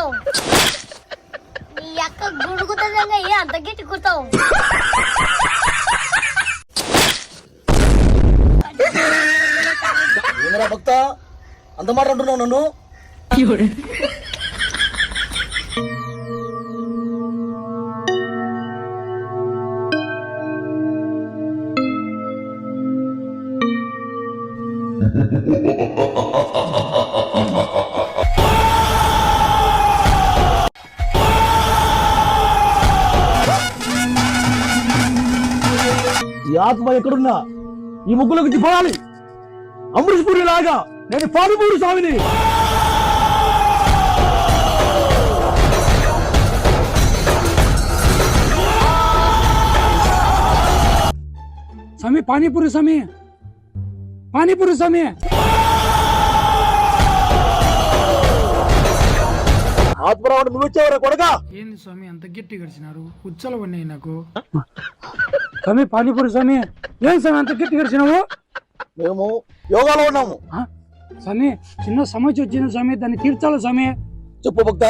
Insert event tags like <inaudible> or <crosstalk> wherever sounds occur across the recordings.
కుడతావు? నీ అక్క గుడుకుతుందంగా ఏ అంత గట్టి కుడతావు? ఏంద్రా భక్త? అంత మాట అంటున్నావు నన్ను? ఈ <laughs> ఆత్మ ఎక్కడున్నా? ఈ ముగ్గులకు దిపాలి అమృత్ పూరి లాగా నేను పాలుపూరి స్వామిని. స్వామి పానీపూరి స్వామి. పానీపూరి స్వామి. ఆత్మరావుడు నువ్వు వచ్చేవరా కొడక? ఏంది స్వామి అంత గట్టి గడిచినారు ఉచ్చలు ఉన్నాయి నాకు <laughs> స్వామి పానీపూరి స్వామి ఏం స్వామి అంత గట్టి గడిచినావు మేము యోగాలో ఉన్నాము? స్వామి చిన్న సమస్య వచ్చింది స్వామి దాన్ని తీర్చాలి స్వామి? చెప్పు భక్త.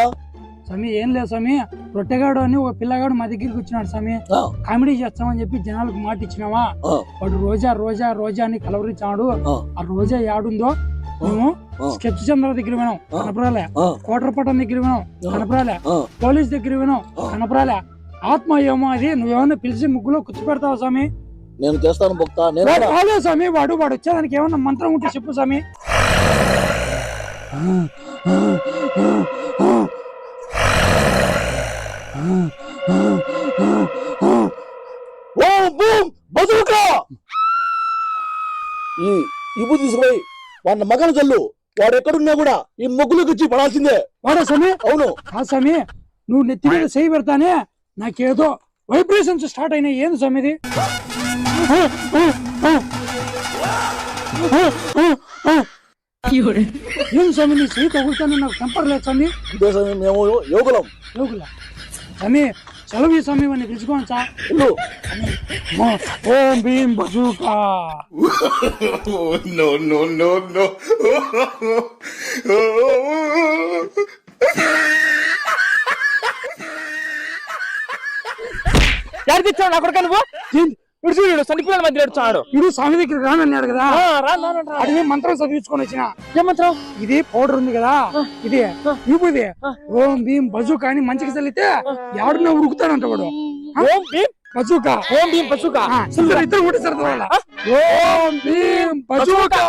స్వామి ఏం లేదు స్వామి రొట్టెగాడు అని ఒక పిల్లగాడు మా దగ్గరికి వచ్చినాడు స్వామి. కామెడీ చేస్తామని చెప్పి జనాలకు మాట ఇచ్చినావా? వాడు రోజా రోజా రోజా అని కలవరించాడు ఆ, రోజా యాడుందో మేము. స్కెచ్ చంద్ర దగ్గర వినాం కనపరాలే. ఆ, కోటరపట్టం దగ్గర వినాం కనపరాలే. పోలీస్ దగ్గర వినాం కనపరాలే. ఆత్మ ఏమో అది? నువ్వేమన్నా పిలిచి ముగ్గులో కూర్చో పెడతావు స్వామి? నేను చేస్తాను భక్త వాడు స్వామి వాడు వాడు వచ్చేదానికి ఏమన్నా మంత్రం ఉంటే చెప్పు స్వామి. ఓం బూమ్ ఈ ఇబ్బు తీసుకుపోయి వాడిని మగన చల్లు వాడు ఎక్కడున్నా కూడా ఈ ముగ్గులకు ఇచ్చి పడాల్సిందే. వాడా స్వామి? అవును. ఆ స్వామి నువ్వు నెత్తి మీద చేయి పెడతానే నాకేదో వైబ్రేషన్స్ స్టార్ట్ అయినాయి. ఏంది స్వామి ఇది ఏం స్వామి నీ చేయి తగులుతాను నాకు టెంపర్ లేదు స్వామి. ఇదే సమయం మేము యోగులం. యోగుల. స్వామి సెలవు ఈ స్వామి వాడిని పిలుచుకోవాలి సార్. ఇల్లు. Om Bheem bazooka. No, no, no, no. <laughs> ఎవరు తెచ్చాడు నా కొడుకు నువ్వు? ఇడు చూడు చనిపోయిన మధ్య ఏడుచాడు. ఇది స్వామి దగ్గర రానన్నాడు కదా. అడిగి మంత్రం చదివించుకొని వచ్చిన. ఏమంటావు ఇది పౌడర్ ఉంది కదా. ఇది. ఇది. ఓం భీం బజూకా అని మంచికి చల్లితే ఎవడన్నా ఉరుకుతాడంట వాడు. ఓం భీం? బజూకా. ఓం భీం ఇద్దరు సరదా ఓం భీం బజూకా!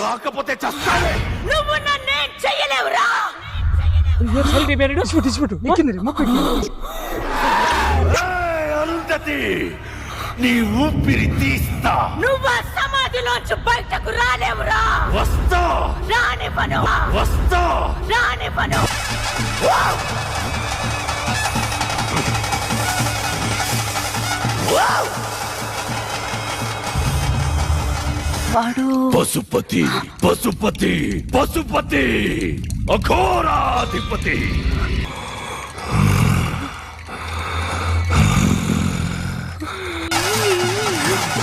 రాకపోతే రే, మొక్కు ఎక్కింది. అరుంధతి నీ ఊపిరి తీస్తా. నువ్వు సమాధిలోంచి బయటకు రాలేవురా. వస్తా. రానివ్వను. వస్తా. రానివ్వను. పశుపతి పశుపతి పశుపతి అఘోరాధిపతి.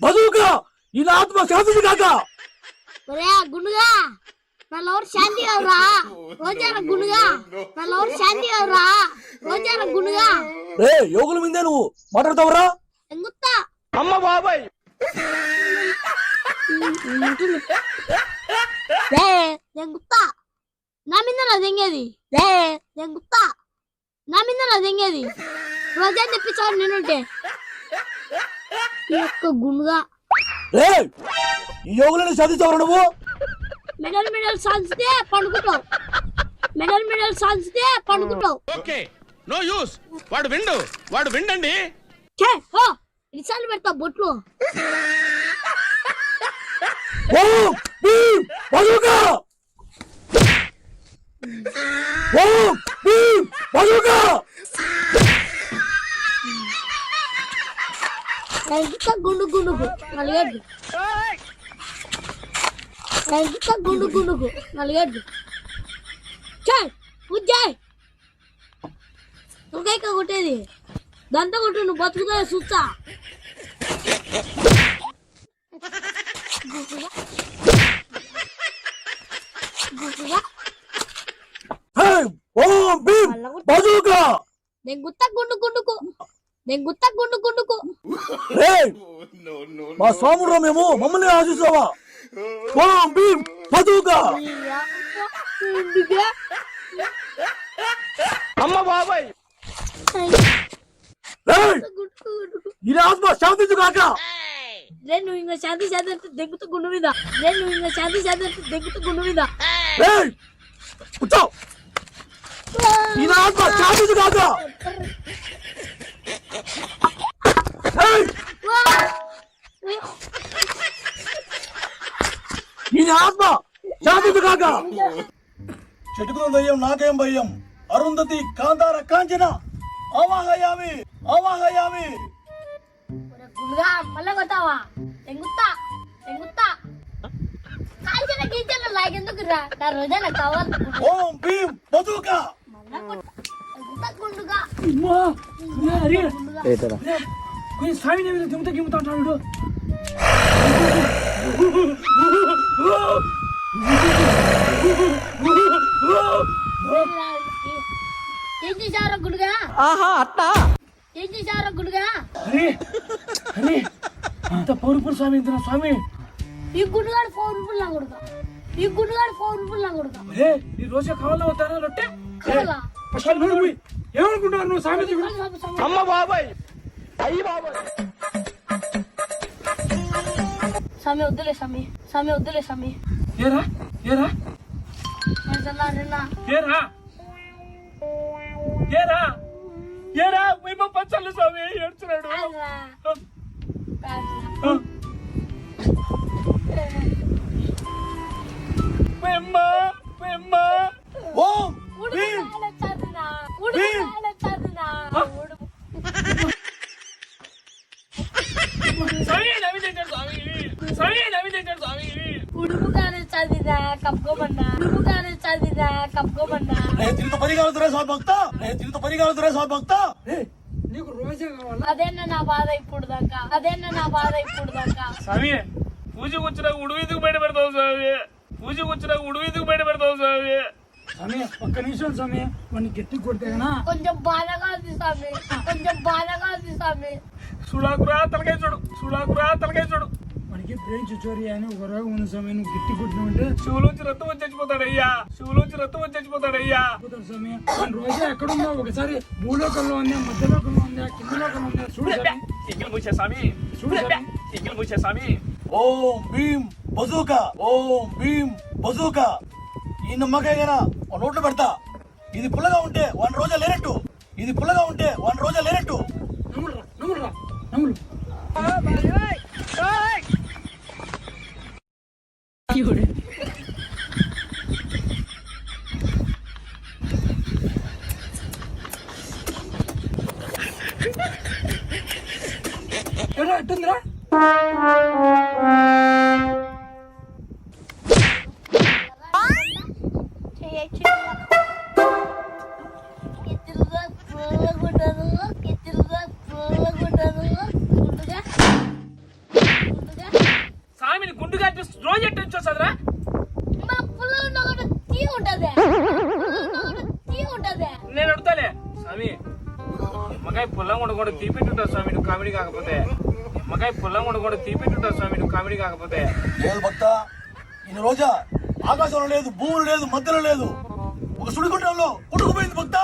బజూకా ఈ నా ఆత్మ శాంతి కాక. ఒరే గుండుగా నా లవర్ శాంతి అవరా రోజాన గుండుగా నా లవర్ శాంతి అవరా రోజాన గుండుగా. రే యోగుల మీదే నువ్వు మాట్లాడతావురా? ఎంగుత్తా. అమ్మ బాబాయ్. రే గుత్తా నా మీద నా దెంగేది. రే గుత్తా నా మీద నా దెంగేది. రోజా తెప్పించావు నేనుంటే ఈ యొక్క గుండుగా యోగులని సాధించావురా నువ్వు? మెడల్ మెడల్ సాధిస్తే పండుకుంటావు. మెడల్ మెడల్ సాధిస్తే పండుకుంటావు. Okay no use. వాడు విండు. వాడు విండండి. ఛే, ఓ ఇసార్లు పెడతా బొట్లు. ఓం భీమ్ బజూకా! ఓం భీం బజూకా! ఎంత గుండు గుండుకు నలిగేడు ఎంత గుండు గుండుకు నలిగేడు చాయ్ ఉజ్జాయ్ ఇంకైక కొట్టేది దంత కొట్టు నువ్వు బతుకుతా బజూకా నేను గుత్త గుండు గుండుకు నేను గుత్త గుండు గుండుకు. రేయ్ మా స్వాముడు మేము మమ్మల్ని ఆశిస్తావా? ఓం భీం బజూకా అమ్మ బాబాయ్! రేయ్ ఈ ఆత్మ శాంతించు కాక. నేను ఇంకా శాంతి శాంతి అంటే దెంగుతూ గుండు మీద. ఇంకా శాంతి శాంతి అంటే దెంగుతూ గుండు మీద. రేయ్ కూర్చో. ఈ ఆత్మ శాంతించు కాక రేయ్ ఈ ఆత్మ శాంతించు కాక. చెట్టుకున్న దయ్యం నాకేం భయం? అరుంధతి కాంతార కాంచన. అవాహయామి అవాహయామి. గుండుగా మళ్ళా కొట్టావా దెంగుతా దెంగుతా కాల్చిన గీచన లాగెందుకు రా నా రోజా నాకు కావాలి ఓం భీం బతుకా. మళ్ళా కొట్ట. దెంగుతా గుండుగా. అమ్మా అరే. కొంచెం స్వామి మీద దిగుతా గిమ్ముతా అంటాడు. ఏం చేశారో గుడుగా? ఆహా అట్టా ఏం చేశారో గుడుగా? అరే అరే అంత పౌరుపురు స్వామి ఇంత స్వామి? ఈ గుడ్డుగాడు ఫోర్ రూపాయలు నా కొడుక ఈ గుడ్డుగాడు ఫోర్ రూపాయలు నా కొడుక అరే ఈ రోజే కావాలా? వస్తారా రొట్టె ఏమనుకుంటున్నారు నువ్వు స్వామి అమ్మ బాబాయ్. అయ్యి బాబాయ్. స్వామి వద్దులే స్వామి. స్వామి వద్దులే స్వామి. ఏరా ఏరా? నిన్న నిన్న ఏరా ఏరా ఏరా మేము పచ్చళ్ళు స్వామి కాలొచ్చాదిరా. కప్పుకోమన్నా? ఉడుకు కాలొచ్చాదిరా. కప్పుకోమన్నా? నేను తిరుగుతూ పరిగాలుతురే స్వామి భక్త. నేను తిరుగుతూ పరిగాలుతురే స్వామి భక్త. నీకు రోజే కావాలా? అదేనా నా బాధ ఇప్పుడు దాకా అదేనా నా బాధ ఇప్పుడు దాకా స్వామి పూజకు వచ్చినాక ఉడువు ఎందుకు బయట పెడతావు స్వామి? పూజకు వచ్చినాక ఉడువు ఎందుకు బయట పెడతావు స్వామి? స్వామి ఒక్క నిమిషం స్వామి వాడిని గట్టి కొడితే గనా కొంచెం బాధగా ఉంది స్వామి. కొంచెం బాధగా ఉంది స్వామి. సుడాకురా తలకాయ చూడు. సుడాకురా తలకాయ చూడు. మనకి బ్రెయిన్ చోరీ అని ఒక రోగం స్వామి నువ్వు గట్టి కొట్టినావంటే శివులోంచి రక్తం వచ్చి చచ్చిపోతాడు అయ్యా శివులోంచి రక్తం వచ్చి చచ్చిపోతాడు అయ్యా స్వామి. రోజే ఎక్కడుందో ఒకసారి భూలోకంలో ఉందా మధ్యలోకంలో ఉందా కింద లోకంలో ఉందా? చూడు స్వామి. ఎంగిల్ మూసే స్వామి. చూడు స్వామి. ఎంగిల్ మూసే స్వామి. ఓం భీం బజూకా. ఓం భీం బజూకా. ఈ నమ్మకాయ గన నోట్లో పెడతా. ఇది పుల్లగా ఉంటే వన్ రోజా లేనట్టు. ఇది పుల్లగా ఉంటే వన్ రోజా లేనట్టు. నిమ్మకాయ పుల్లం ఉండకుండా తీపిట్టుంటా స్వామి నువ్వు కామెడీ కాకపోతే. నిమ్మకాయ పుల్లం ఉండకుండా తీపిట్టుంటా స్వామి నువ్వు కామెడీ కాకపోతే. లేదు భక్త ఈ రోజా ఆకాశంలో లేదు భూములు లేదు మధ్యలో లేదు. ఒక సుడిగుండంలో కొట్టుకుపోయింది భక్త.